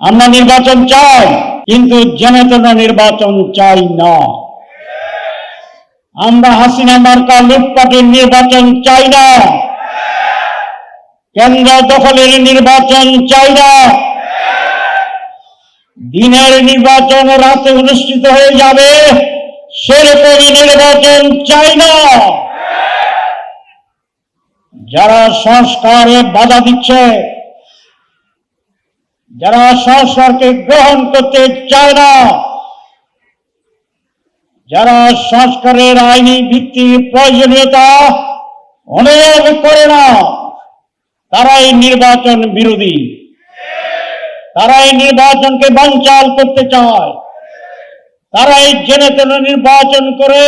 আমরা নির্বাচন চাই, কিন্তু জেনে তেনে নির্বাচন চাই না। আমরা হাসিনা মার্কা লুটপাটের নির্বাচন চাই না। কেন্দ্র দখলের নির্বাচন চাই না। দিনের নির্বাচন রাতে অনুষ্ঠিত হয়ে যাবে, সেরকমই নির্বাচন চাই না। যারা সংস্কারে বাধা দিচ্ছে যারা সংস্কারকে গ্রহণ করতে চায় না, যারা সংস্কারের আইনি ভিত্তির প্রয়োজনীয়তা অনুভব করে না, তারাই নির্বাচন বিরোধী। তারাই নির্বাচনকে বানচাল করতে চায়। তারাই জেনে তেনে নির্বাচন করে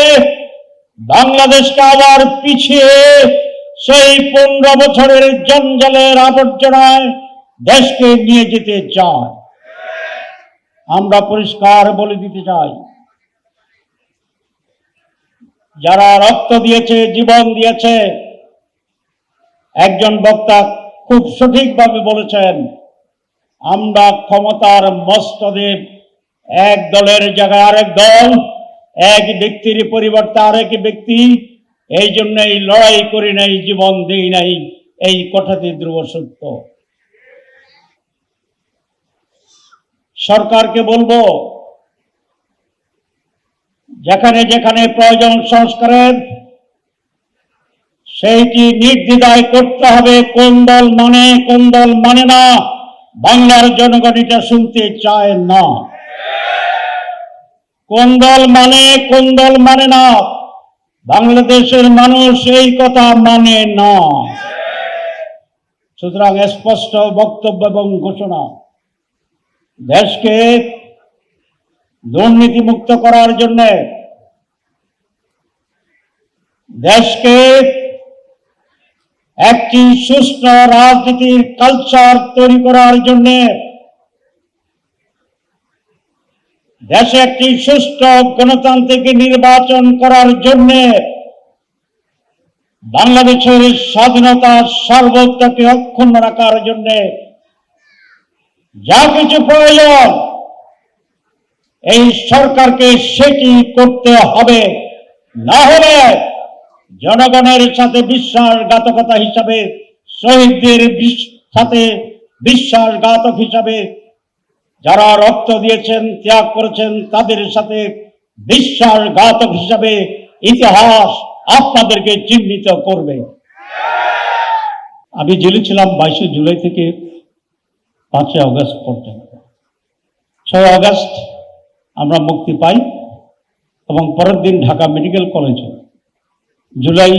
বাংলাদেশকে আবার পিছিয়ে সেই পনেরো বছরের জঞ্জালের আবর্জনায় দেশকে নিয়ে যেতে চায়। আমরা পরিষ্কার বলে দিতে চাই। যারা রক্ত দিয়েছে, জীবন দিয়েছে, একজন বক্তা খুব সঠিকভাবে বলেছেন, আমরা ক্ষমতার মস্তদেব এক দলের জায়গায় আরেক দল, এক ব্যক্তির পরিবর্তে আরেক ব্যক্তি, এই জন্যই লড়াই করি নাই, জীবন দিই নাই, এই কথাটি ধ্রুব সত্য। সরকারকে বলব, যেখানে যেখানে প্রয়োজন সংস্কারের, সেইটি নির্দ্বিধায় করতে হবে। কোন দল মানে কোন দল মানে না, বাংলার জনগণ এটা শুনতে চায় না। কোন দল মানে কোন দল মানে না, বাংলাদেশের মানুষ এই কথা মানে না। সুতরাং স্পষ্ট বক্তব্য এবং ঘোষণা। দেশকে দুর্নীতি মুক্ত করার জন্য দেশকে একটি সুস্থ রাজনীতির কালচার তৈরি করার জন্য দেশে একটি সুস্থ গণতান্ত্রিক নির্বাচন করার জন্য বাংলাদেশের স্বাধীনতা সার্বত্রকে অক্ষুণ্ণ রাখার জন্য যা কিছু প্রয়োজন, এই সরকারকে সেটি করতে হবে। না হলে জনগণের সাথে বিশ্বাসঘাতকতা হিসাবে, শহীদদের সাথে বিশ্বাসঘাতক হিসাবে যারা রক্ত দিয়েছেন, ত্যাগ করেছেন, তাদের সাথে বিশ্বাসঘাতক হিসাবে ইতিহাস আপনাদেরকে চিহ্নিত করবে। আমি জেলে ছিলাম বাইশে জুলাই থেকে পাঁচই আগস্ট পর্যন্ত। ছয় আগস্ট আমরা মুক্তি পাই এবং পরের দিন ঢাকা মেডিকেল কলেজে জুলাই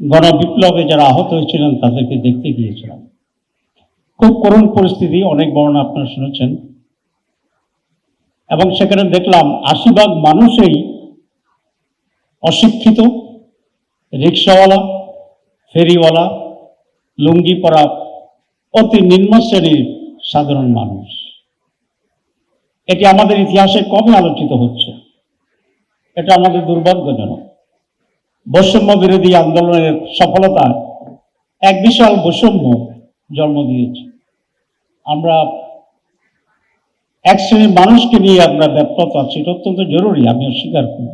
গণবিপ্লবে যারা আহত হয়েছিলেন তাদেরকে দেখতে গিয়েছিলাম। খুব করুণ পরিস্থিতি, অনেক বর্ণনা আপনারা শুনেছেন। এবং সেখানে দেখলাম আশি ভাগ মানুষই অশিক্ষিত, রিক্সাওয়ালা, ফেরিওয়ালা, লুঙ্গি পরা অতি নিম্ন শ্রেণির সাধারণ মানুষ। এটি আমাদের ইতিহাসে কমই আলোচিত হচ্ছে? এটা আমাদের দুর্ভাগ্যজনক। বৈষম্য বিরোধী আন্দোলনের সফলতা এক বিশাল বৈষম্য জন্ম দিয়েছে। আমরা এক শ্রেণির মানুষকে নিয়ে আমরা ব্যাপ্রত আছি এটা অত্যন্ত জরুরি আমি অস্বীকার করি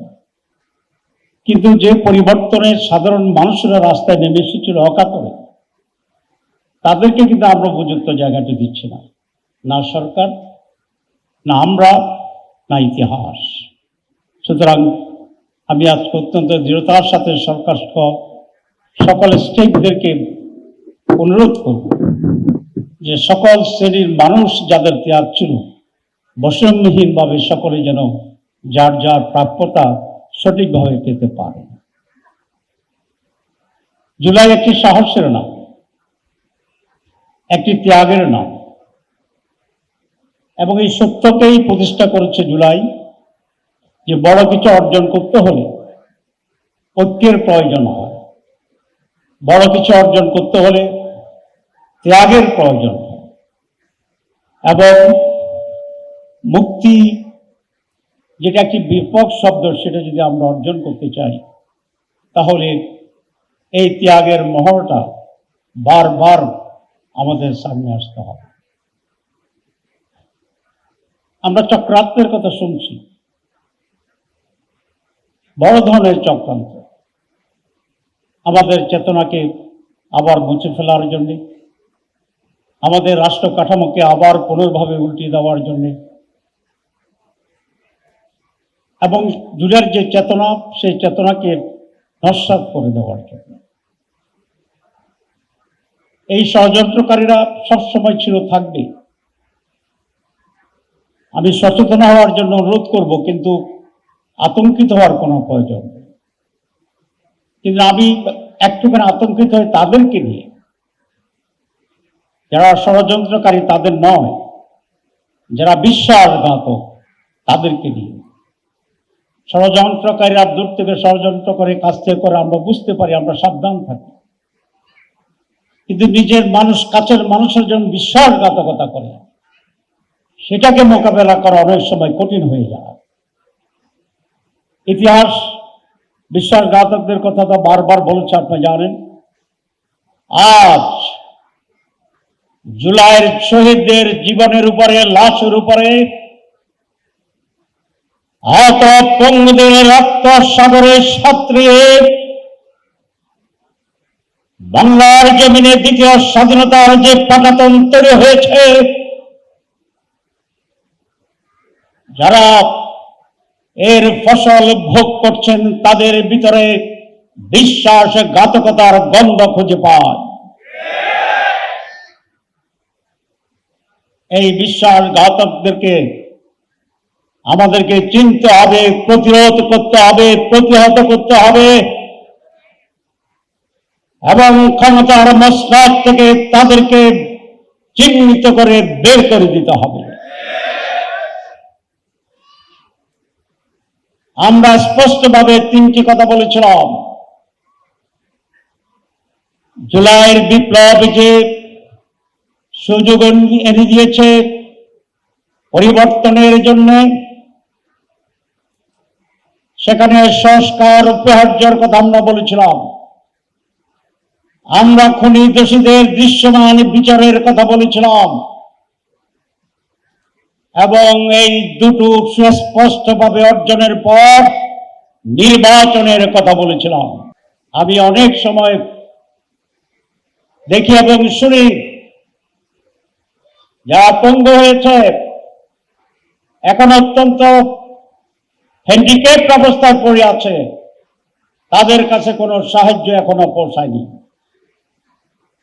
কিন্তু যে পরিবর্তনের সাধারণ মানুষেরা রাস্তায় নেমে এসেছিল অকাতরে তাদেরকে কিন্তু আমরা উপযুক্ত জায়গাটি দিচ্ছি না। না সরকার, না আমরা, না ইতিহাস। সুতরাং আমি আজকে অত্যন্ত দৃঢ়তার সাথে সরকার সকল স্টেটদেরকে অনুরোধ করব যে সকল শ্রেণির মানুষ যাদের ত্যাগ ছিল, বৈষম্যহীনভাবে সকলে যেন যার যার প্রাপ্যতা সঠিকভাবে পেতে পারে। জুলাই একটি সাহসের নাম। একটি ত্যাগের নাম। এবং এই সত্যকেই প্রতিষ্ঠা করেছে জুলাই, যে বড় কিছু অর্জন করতে হলে ঐক্যের প্রয়োজন হয়। বড় কিছু অর্জন করতে হলে ত্যাগের প্রয়োজন হয়। এবং মুক্তি যেটা একটি বিপক শব্দ, সেটা যদি আমরা অর্জন করতে চাই, তাহলে এই ত্যাগের মহড়টা বারবার আমাদের সামনে আসতে হবে। আমরা চক্রান্তের কথা শুনছি। বড় ধরনের চক্রান্ত। আমাদের চেতনাকে আবার মুছে ফেলার জন্যে, আমাদের রাষ্ট্র কাঠামোকে আবার পুনর্ভাবে উল্টিয়ে দেওয়ার জন্যে, এবং জুলের যে চেতনা, সেই চেতনাকে নস্বাত করে দেওয়ার জন্য। এই ষড়যন্ত্রকারীরা সবসময় ছিল থাকবে। আমি সচেতন হওয়ার জন্য অনুরোধ করব, কিন্তু আতঙ্কিত হওয়ার কোনো প্রয়োজন কিন্তু আমি একটুখানি আতঙ্কিত হই তাদেরকে নিয়ে, যারা ষড়যন্ত্রকারী তাদের নয়, যারা বিশ্বাসঘাতক তাদেরকে নিয়ে। ষড়যন্ত্রকারীরা দূর থেকে ষড়যন্ত্র করে কাছ থেকে করে আমরা বুঝতে পারি, আমরা সাবধান থাকি। কিন্তু নিজের মানুষ, কাছের মানুষের জন্য বিশ্বাসঘাতকতা করে। সেটাকে মোকাবেলা করা অনেক সময় কঠিন হয়ে যায়। ইতিহাস, বিশ্বাসঘাতকদের কথা তো বারবার বলেছে, আপনি জানেন। আজ জুলাইয়ের শহীদদের জীবনের উপরে, লাশের উপরে, আহত পঙ্গুদের রক্ত সাগরে সাঁতরিয়ে বাংলার জমিনে দ্বিতীয় স্বাধীনতার যে পাটাতন তৈরি হয়েছে, যারা এর ফসল ভোগ করছেন, তাদের ভিতরে বিশ্বাস ঘাতকতার গন্ধ খুঁজে পায়। এই বিশ্বাস ঘাতকদেরকে আমাদেরকে চিনতে হবে, প্রতিরোধ করতে হবে, প্রতিহত করতে হবে। এবং ক্ষমতার মসনদ থেকে তাদেরকে চিহ্নিত করে বের করে দিতে হবে। আমরা স্পষ্টভাবে তিনটি কথা বলেছিলাম। জুলাইয়ের বিপ্লব যে সুযোগ এনে দিয়েছে পরিবর্তনের জন্য, সেখানে সংস্কার অপরিহার্যের কথা আমরা বলেছিলাম। আমরা খনি দোষীদের দৃশ্যমান বিচারের কথা বলেছিলাম। এবং এই দুটো সুস্পষ্টভাবে অর্জনের পর নির্বাচনের কথা বলেছিলাম। আমি অনেক সময় দেখি এবং শুনি যারা পঙ্গু হয়েছে। এখন অত্যন্ত হ্যান্ডিক্যাপ অবস্থায় পড়ে আছে। তাদের কাছে কোনো সাহায্য এখনও পৌঁছায়নি।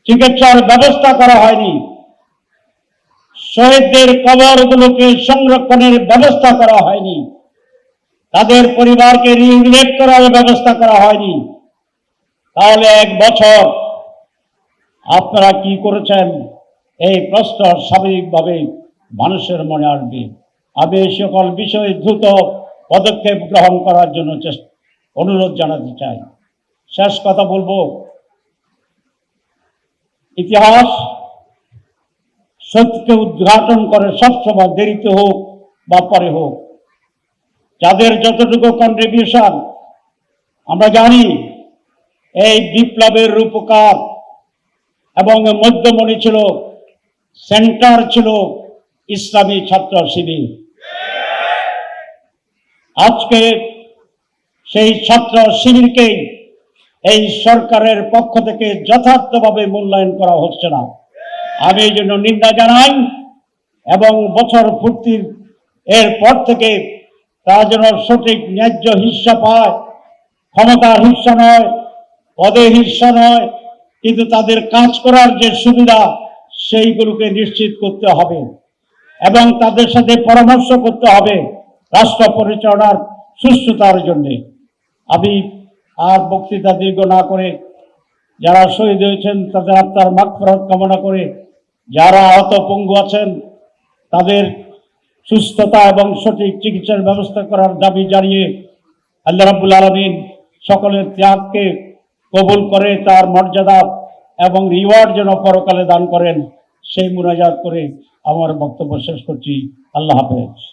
চিকিৎসার ব্যবস্থা করা হয়নি। শহীদদের কবরগুলোকে সংরক্ষণের ব্যবস্থা করা হয়নি। তাদের পরিবারকে রিউলেট করার ব্যবস্থা করা হয়নি। তাহলে এক বছর আপনারা কি করেছেন? এই প্রশ্ন স্বাভাবিকভাবে মানুষের মনে আসবে। আমি এই সকল বিষয়ে দ্রুত পদক্ষেপ গ্রহণ করার জন্য অনুরোধ জানাতে চাই। শেষ কথা বলব। ইতিহাস সত্যকে উদ্ঘাটন করে সবসময় দেরিতে হোক বা পরে হোক। যাদের যতটুকু কন্ট্রিবিউশন আমরা জানি এই বিপ্লবের রূপকার এবং মধ্যমণি ছিল, সেন্টার ছিল ইসলামী ছাত্র শিবির। আজকে সেই ছাত্র শিবিরকেই এই সরকারের পক্ষ থেকে যথার্থভাবে মূল্যায়ন করা হচ্ছে না। আমি এই জন্য নিন্দা জানাই এবং বছর পূর্তির এর পর থেকে তারা যেন সঠিক ন্যায্য হিস্সা পায়, ক্ষমতার হিস্সা নয় পদে হিস্সা নয়, কিন্তু তাদের কাজ করার যে সুবিধা, সেইগুলোকে নিশ্চিত করতে হবে এবং তাদের সাথে পরামর্শ করতে হবে রাষ্ট্র পরিচালনার সুস্থতার জন্য। আমি আর বক্তৃতা দীর্ঘ না করে যারা শহীদ হয়েছেন, তাদের আত্মার মাগফিরাত কামনা করে যারা আহত পঙ্গু আছেন, তাদের সুস্থতা এবং সঠিক চিকিৎসার ব্যবস্থা করার দাবি জানিয়ে আল্লাহ রাব্বুল আলমিন সকলের ত্যাগকে কবুল করে তার মর্যাদা এবং রিওয়ার্ড যেন পরকালে দান করেন, সেই মুনাজাত করে আমার বক্তব্য শেষ করছি। আল্লাহ হাফেজ।